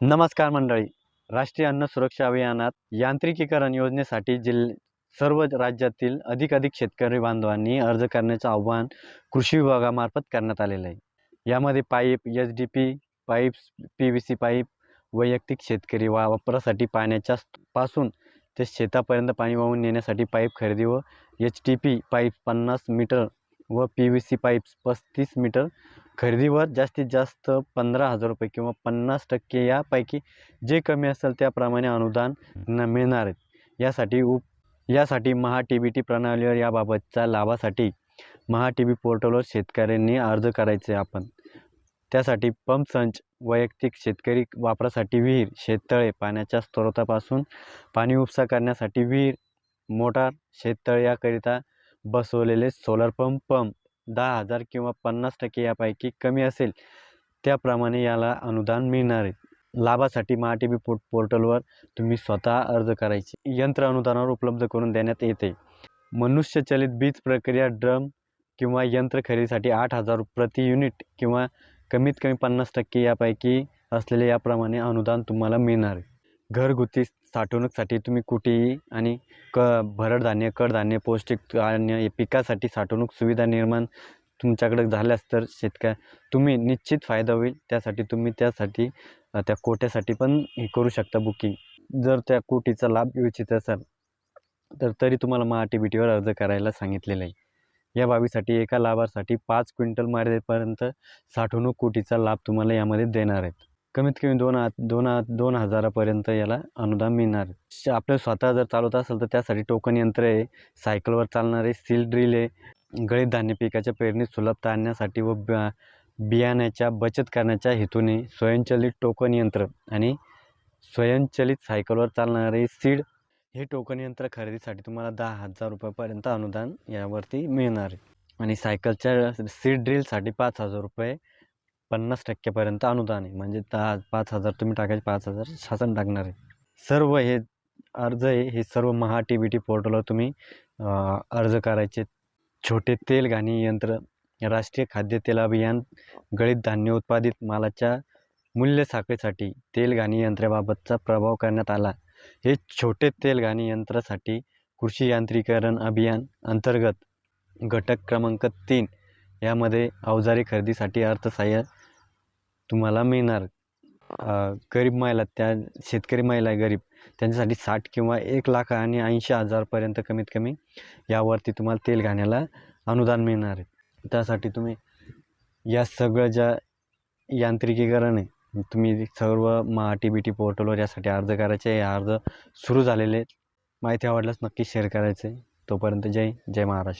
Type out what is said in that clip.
नमस्कार मंडळी. राष्ट्रीय अन्न सुरक्षा अभियानात यांत्रिकीकरण योजनेसाठी जिल्ह सर्व राज्यातील अधिकाधिक शेतकरी बांधवांनी अर्ज करण्याचं आव्हान कृषी विभागामार्फत करण्यात आलेलं आहे. यामध्ये pipe H D P pipes P V C pipe वैयक्तिक शेतकरी वा वापरासाठी पाण्याच्या पासून ते शेतापर्यंत पाणी वाहून नेण्यासाठी पाईप खरेदी व एच टी पी पाईप पन्नास मीटर व पी व्ही सी पाईप्स पस्तीस मीटर खरेदीवर जास्तीत जास्त पंधरा हजार रुपये किंवा पन्नास टक्के यापैकी जे कमी असेल त्याप्रमाणे अनुदान न मिळणार आहे. यासाठी उप यासाठी महा टी बी टी प्रणालीवर याबाबतच्या लाभासाठी महा टी बी पोर्टलवर शेतकऱ्यांनी अर्ज करायचे आपण. त्यासाठी पंप संच वैयक्तिक शेतकरी वापरासाठी विहीर शेततळे पाण्याच्या स्रोतापासून पाणी उपसा करण्यासाठी विहीर मोटार शेततळे याकरिता बसवलेले सोलर पंप पंप दहा हजार किंवा पन्नास टक्के यापैकी कमी असेल. त्याप्रमाणे याला अनुदान मिळणार आहे. लाभासाठी महा टी पोर्ट पोर्टलवर तुम्ही स्वतः अर्ज करायचे. यंत्र अनुदानावर उपलब्ध करून देण्यात येते. मनुष्यचलित बीज प्रक्रिया ड्रम किंवा यंत्र खरेदीसाठी आठ हजार प्रति युनिट किंवा कमीत कमी पन्नास टक्के यापैकी असलेले याप्रमाणे अनुदान तुम्हाला मिळणार आहे. घरगुती साठवणुकीसाठी तुम्ही कुठेही आणि क भरड धान्य कडधान्य पौष्टिक धान्य हे पिकासाठी साठवणूक सुविधा निर्माण तुमच्याकडे झाल्यास तर शेतकऱ्या तुम्ही निश्चित फायदा होईल. त्यासाठी तुम्ही त्यासाठी त्या कोट्यासाठी पण हे करू शकता बुकिंग. जर त्या कोटीचा लाभ घेऊ इच्छित असाल तर तरी तुम्हाला महा टी बी टीवर अर्ज करायला सांगितलेलं आहे. या बाबीसाठी एका लाभासाठी पाच क्विंटल मर्यादेपर्यंत साठवणूक कोटीचा लाभ तुम्हाला यामध्ये देणार आहेत. कमीत कमी दोन हा दोन हा दोन हजारापर्यंत याला अनुदान मिळणार. श- आपलं स्वतः जर चालवत असेल तर त्यासाठी टोकन यंत्र आहे सायकलवर चालणारे सील ड्रिल आहे गळीत धान्य पिकाच्या पेरणीत सुलभता आणण्यासाठी व ब बियाण्याच्या बचत करण्याच्या हेतूने स्वयंचलित टोकन यंत्र आणि स्वयंचलित सायकलवर चालणारे सीड हे टोकन यंत्र खरेदीसाठी तुम्हाला दहा हजार रुपयापर्यंत अनुदान यावरती मिळणार आणि सायकलच्या सीड ड्रिलसाठी पाच हजार रुपये पन्नास टक्क्यापर्यंत अनुदान आहे. म्हणजे दहा पाच हजार तुम्ही टाकायचे पाच हजार शासन टाकणार आहे. सर्व हे अर्ज आहे हे सर्व महा टी बी टी पोर्टलवर तुम्ही अर्ज करायचे. छोटे तेल घाणी यंत्र राष्ट्रीय खाद्य तेल अभियान गळीत धान्य उत्पादित मालाच्या मूल्य साखळीसाठी तेल घाणी यंत्राबाबतचा प्रभाव करण्यात आला. हे छोटे तेल घाणी यंत्रासाठी कृषी यांत्रिकरण अभियान अंतर्गत घटक क्रमांक तीन यामध्ये अवजारे खरेदीसाठी अर्थसहाय्य तुम्हाला मिळणार. गरीब महिला त्या शेतकरी महिला आहे गरीब त्यांच्यासाठी साठ किंवा एक लाख आणि ऐंशी हजारपर्यंत कमीत कमी यावरती तुम्हाला तेल घाण्याला अनुदान मिळणार आहे. त्यासाठी तुम्ही या सगळं ज्या यांत्रिकीकरण आहे तुम्ही सर्व महा टी बी टी पोर्टलवर यासाठी अर्ज करायचे हे अर्ज सुरू झालेले आहेत. माहिती आवडल्यास नक्की शेअर करायचे तोपर्यंत जय जय महाराष्ट्र.